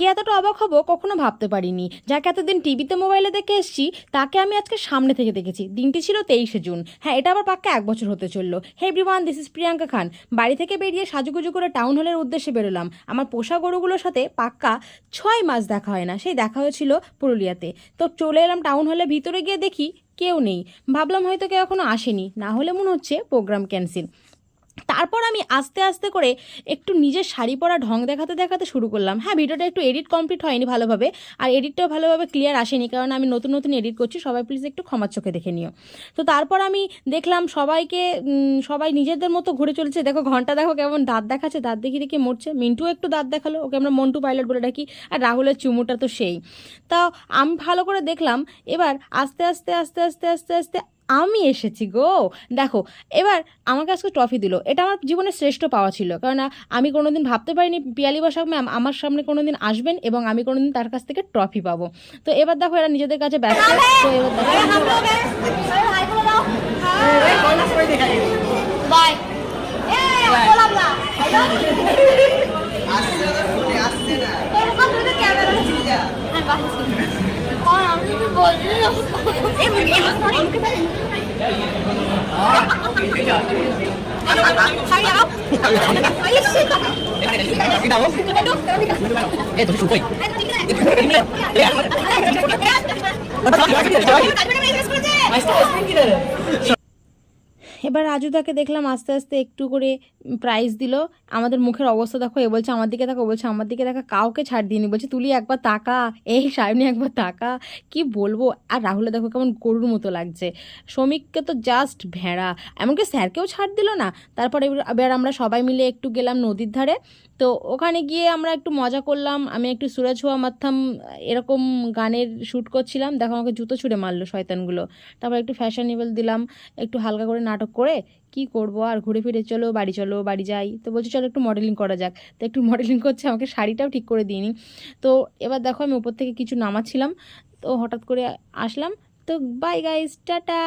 কি এতটা অবাক হব কখনো ভাবতে পারিনি। যাকে এতদিন টিভিতে, মোবাইলে দেখে এসেছি, তাকে আমি আজকে সামনে থেকে দেখেছি। দিনটি ছিল তেইশে জুন। হ্যাঁ এটা আবার পাক্কা এক বছর হতে চলল। Hey everyone this is Priyanka Khan বাড়ি থেকে বেরিয়ে সাজুগুজু করে টাউন হলের উদ্দেশ্যে বেরোলাম। আমার পোষা গরুগুলোর সাথে পাক্কা ছয় মাস দেখা হয় না। সেই দেখা হয়েছিল পুরুলিয়াতে। তো চলে এলাম টাউন হলের ভিতরে গিয়ে দেখি কেউ নেই। ভাবলাম হয়তো কেউ এখনও আসেনি। না হলে মনে হচ্ছে প্রোগ্রাম ক্যান্সেল তারপর আমি আস্তে আস্তে করে একটু নিজের শাড়ি পরা ঢং দেখাতে দেখাতে শুরু করলাম। হ্যাঁ ভিডিওটা একটু এডিট কমপ্লিট হয়নি ভালোভাবে। আর এডিটটাও ভালোভাবে ক্লিয়ার আসেনি, কারণ আমি নতুন নতুন এডিট করছি। সবাই প্লিজ একটু ক্ষমার চোখে দেখে নিও। তো তারপর আমি দেখলাম সবাইকে সবাই নিজেদের মতো ঘুরে চলছে। দেখো ঘণ্টা, দেখো কেমন দাঁত দেখাচ্ছে। দাঁত দেখি দেখি মরছে। মিন্টু একটু দাঁত দেখাল। ওকে আমরা মন্টু পাইলট বলে ডাকি। আর রাহুলের চুমুটা তো সেই। তাও আমি ভালো করে দেখলাম। এবার আস্তে আস্তে আস্তে আস্তে আস্তে আস্তে আমি এসেছি গো। দেখো এবার আমাকে আজকে ট্রফি দিল। এটা আমার জীবনে শ্রেষ্ঠ পাওয়া ছিল। কারণ আমি কোনোদিন ভাবতে পারিনি পিয়ালি বসাক ম্যাম আমার সামনে কোনোদিন আসবেন এবং আমি কোনোদিন তার কাছ থেকে ট্রফি পাবো। তো এবার দেখো এরা নিজেদের কাছে ব্যস্ত। তো এবার দেখো। em em em Sayap. Eh, tapi sumpah. Eh, tapi sumpah. এবার রাজুদাকে দেখলাম আস্তে আস্তে একটু করে প্রাইজ দিল। আমাদের মুখের অবস্থা দেখো, এ বলছে আমার দিকে দেখো বলছে আমার দিকে দেখা কাউকে ছাড় দিইনি। বলছে, তুলি একবার তাকা, এই সামনে একবার তাকা। কি বলব? আর রাহুলে দেখো কেমন গরুর মতো লাগছে। শ্রমিককে তো জাস্ট ভেড়া, এমনকি স্যারকেও ছাড় দিল না। তারপরে এবার- আমরা সবাই মিলে একটু গেলাম নদীর ধারে। তো ওখানে গিয়ে আমরা একটু মজা করলাম। আমি একটু সুরাজ হুয়া মাথাম এরকম গানের শ্যুট করছিলাম। দেখো আমাকে জুতো ছুঁড়ে মারলো শয়তানগুলো। তারপর একটু ফ্যাশনেবল দিলাম। একটু হালকা করে নাটক করে কি করব? আর ঘুরে ফিরে চলো, বাড়ি চলো, বাড়ি যাই। তো বলছি, চলো একটু মডেলিং করা যাক। তো একটু মডেলিং করছে, আমাকে শাড়িটাও ঠিক করে দিইনি। তো এবার দেখো, আমি উপর থেকে কিছু নামাচ্ছিলাম। তো হঠাৎ করে আসলাম। তো বাই গাইস টাটা!